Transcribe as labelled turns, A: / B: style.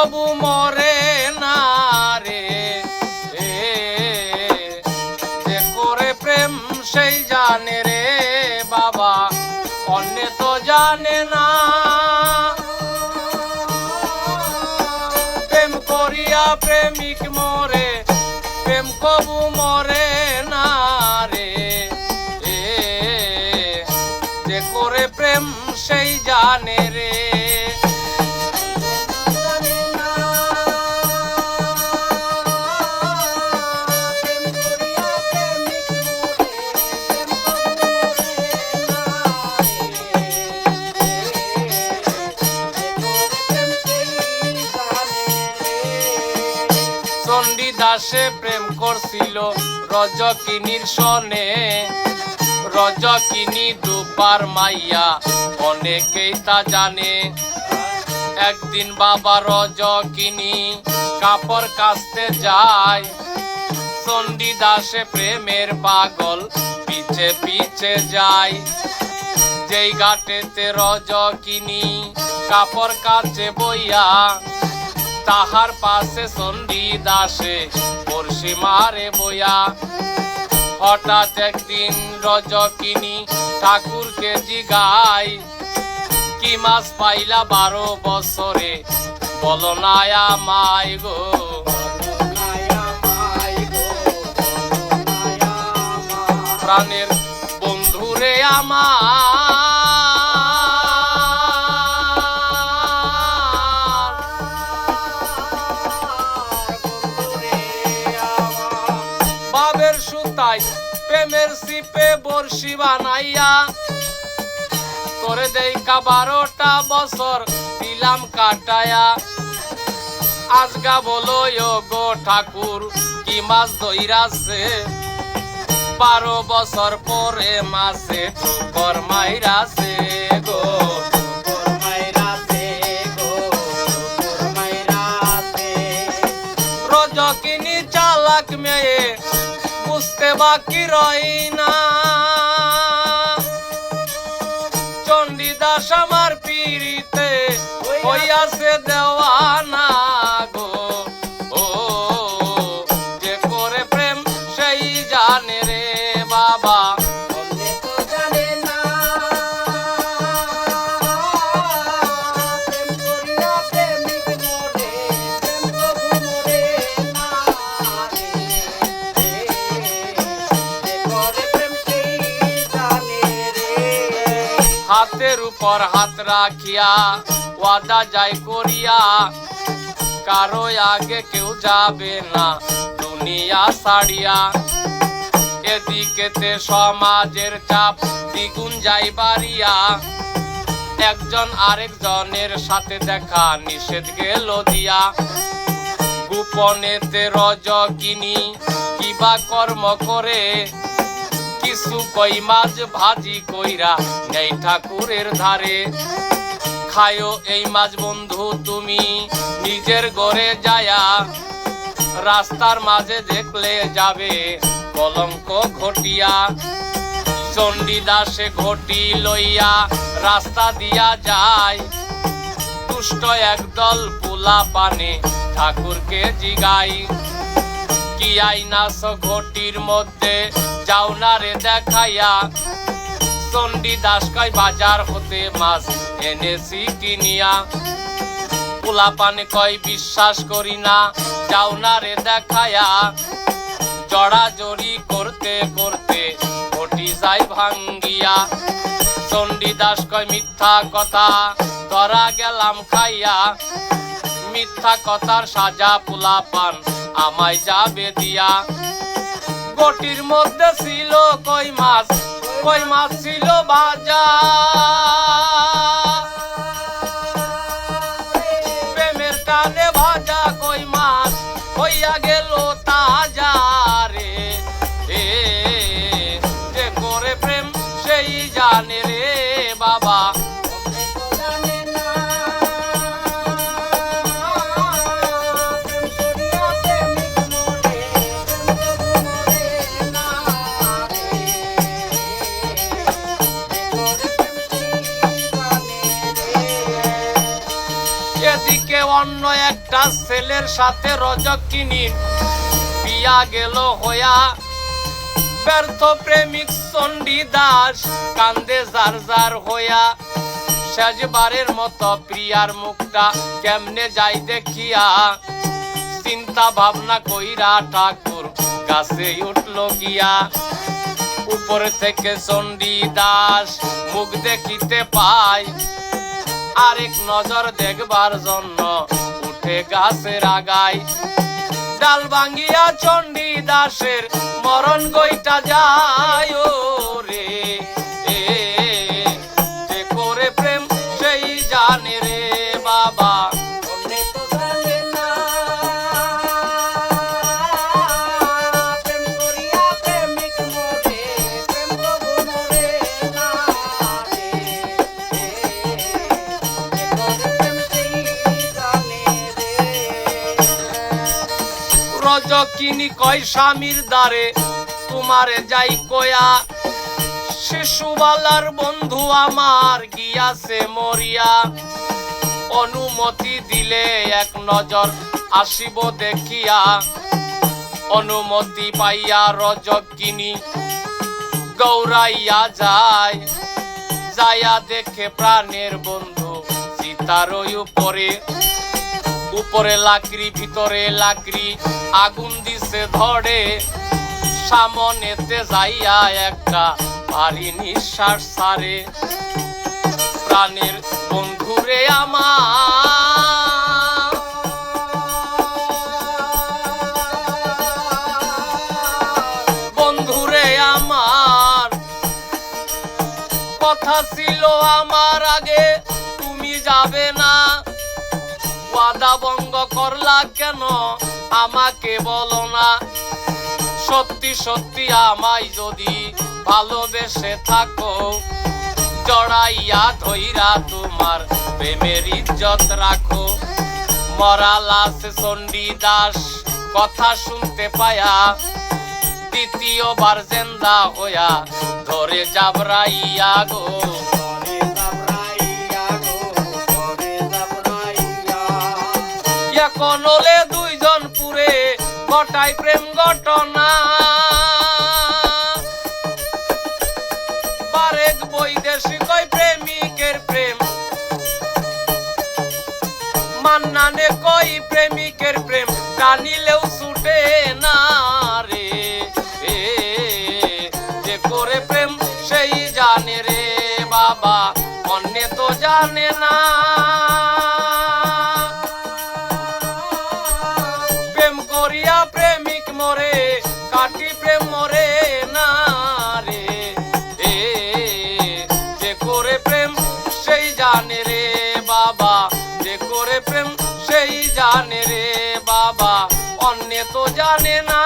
A: কবু মরে না রে। করে প্রেম সেই জানে রে বাবা, অন্য তো জানে না। প্রেম করিয়া প্রেমিক মরে, প্রেম কবু মরে চণ্ডীদাসে প্রেম করছিল রজকিনীর সনে। রজকিনী দুপার মাইয়া অনেকেই তা জানে। একদিন বাবা রজকিনী কাপড় কাচতে যায়। চণ্ডীদাসে প্রেমের পাগল পিছে পিছে যায়। যেই ঘাটেতে রজকিনী কাপড় কাচে বইয়া তাহার পাশে চণ্ডী দাসে বর্ষি মারে বইয়া। হঠাৎ একদিন রজকিনী ঠাকুরকে জিগাই কি মাছ পাইলা বারো বছরে? বলো না আমায় গো। প্রাণের বন্ধুরে আমার সুতাই প্রেমের সিপে বর্ষি বানাইয়া করে দেইকা বারোটা বছর দিলাম কাটায়া। আজগা বলো গো ঠাকুর, কি মাছ ধইরাছে? বারো বছর পরে মাসে ঠুকর মাইরাছে গো রজকিনী চালাক মেয়ে বুঝতে বাকি রই না। হাতের উপর হাত রাখিয়া, ওয়াদা যাই করিয়া কারও আগে কেউ যাবে না দুনিয়া ছাড়িয়া। এদিকেতে সমাজের চাপ দ্বিগুণ যাই বাড়িয়া। একজন আরেকজনের সাথে দেখা নিষেধ গেল দিয়া। গোপনেতে রজকিনী কিবা কর্ম করে কিছু কই মাছ ভাজি কইরা? নেই ঠাকুরের ধারে। খায়ো এই মাছ বন্ধু তুমি, নিজের ঘরে যায়া। রাস্তার মাঝে দেখলে যাবে কলঙ্ক ঘটিয়া। চণ্ডীদাসে ঘটি লইয়া রাস্তা দিয়া যায়। দুষ্ট একদল পোলা পানে ঠাকুরকে জিগাই কি আইনাস ঘটির মধ্যে, যাও না রে দেখাইয়া। চণ্ডী দাস কয়, বাজার হতে মাছ এনেছি কিনিয়া। পোলা পানে কয়, বিশ্বাস করি না, যাও না রে দেখায়া জড়াজড়ি করতে করতে ঘটি যায় ভাঙ্গিয়া। চণ্ডীদাস কয়, মিথ্যা কথা, ধরা গেলাম খাইয়া। মিথ্যা কথার সাজা পোলা পান আমায় যাবে দিয়া। গটির মধ্যে ছিল কই মাছ কই মাছ ছিল ভাজা। প্রেমের কানে ভাজা কই মাছ, হইয়া গেল তাজা। অন্য একটা ছেলের সাথে রজকিনী বিয়া গেল হইয়া ব্যর্থ প্রেমিক চণ্ডী দাস কান্দে যার যার হইয়া। শেষবারের মতো প্রিয়ার মুখটা কেমনে যাই দেখিয়া চিন্তা ভাবনা কইরা ঠাকুর কাছে উঠল গিয়া। উপর থেকে চণ্ডী দাস মুখ দেখিতে পায় আরেক নজর দেখবার জন্য উঠে গাছের আগায়। ডাল ভাঙ্গিয়া চণ্ডী দাসের মরণ গইটা যায় রে রজকিনী কয় স্বামীর দ্বারে, তোমারে যাই কয়া, শিশুবালার বন্ধু আমার গিয়াছে মরিয়া। অনুমতি দিলে এক নজর আসিব দেখিয়া, অনুমতি পাইয়া রজকিনী গৌরাইয়া যায়। যায়া দেখে প্রাণের বন্ধু সীতারই উপরে। উপরে লাকড়ি, ভিতরে লাকড়ি, আগুন দিছে ধরে সামনেতে যাইয়া একটা ভারী নিঃশ্বাস ছাড়ে। প্রাণের বন্ধুরে আমার। বন্ধুরে আমার। কথা ছিল আমার আগে, তুমি যাবে না। ওয়াদা ভঙ্গ করলা কেন? আমাকে বলো না। সত্যি সত্যি আমায় যদি ভালোবেসে থাকো, জড়াইয়া ধইরা তোমার প্রেমের ইজ্জত রাখো। মরা লাশ চণ্ডী দাস, কথা শুনতে পায়া, দ্বিতীয়বার জেন্দা হইয়া ধরে যাবরাইয়া গো। হলে দুইজন পুরে ঘটাই প্রেম ঘটনা। বারেক বৈদেশিক প্রেমিকের প্রেম। মান্নানে কই প্রেমিকের প্রেম। টানিলেও ছুটে না রে। যে করে প্রেম সেই জানে রে বাবা। অন্য তো জানে না। তো জানে না।